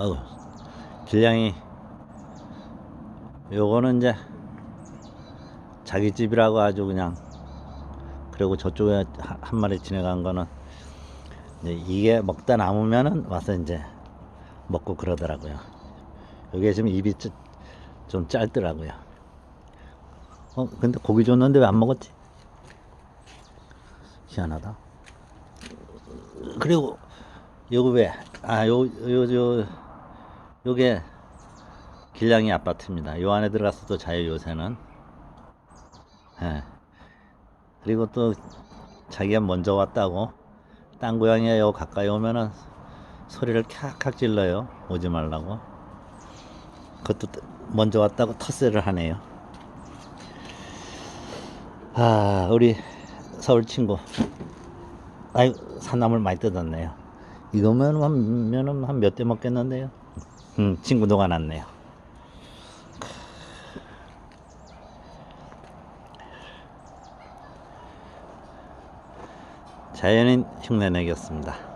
어우, 길냥이 요거는 이제 자기 집이라고 아주 그냥 그리고 저쪽에 하- 한 마리 지나간 거는 이게 먹다 남으면은 와서 이제 먹고 그러더라고요. 여기에 지금 입이 찌- 좀 짧더라고요. 어, 근데 고기 줬는데 왜 안 먹었지? 희한하다. 그리고 요거 왜? 아, 요, 요, 요, 요 게 길냥이 아파트입니다. 요 안에 들어가서 또 자요 요새는. 예. 그리고 또 자기가 먼저 왔다고 땅 고양이가 요 가까이 오면은 소리를 캬칵 질러요. 오지 말라고. 그것도 또 먼저 왔다고 텃세를 하네요. 아, 우리 서울 친구. 아이, 산나물 많이 뜯었네요. 이거면 한, 면은 한 몇 대 먹겠는데요. 음, 친구 녹아났네요. 자연인 흉내내겠습니다.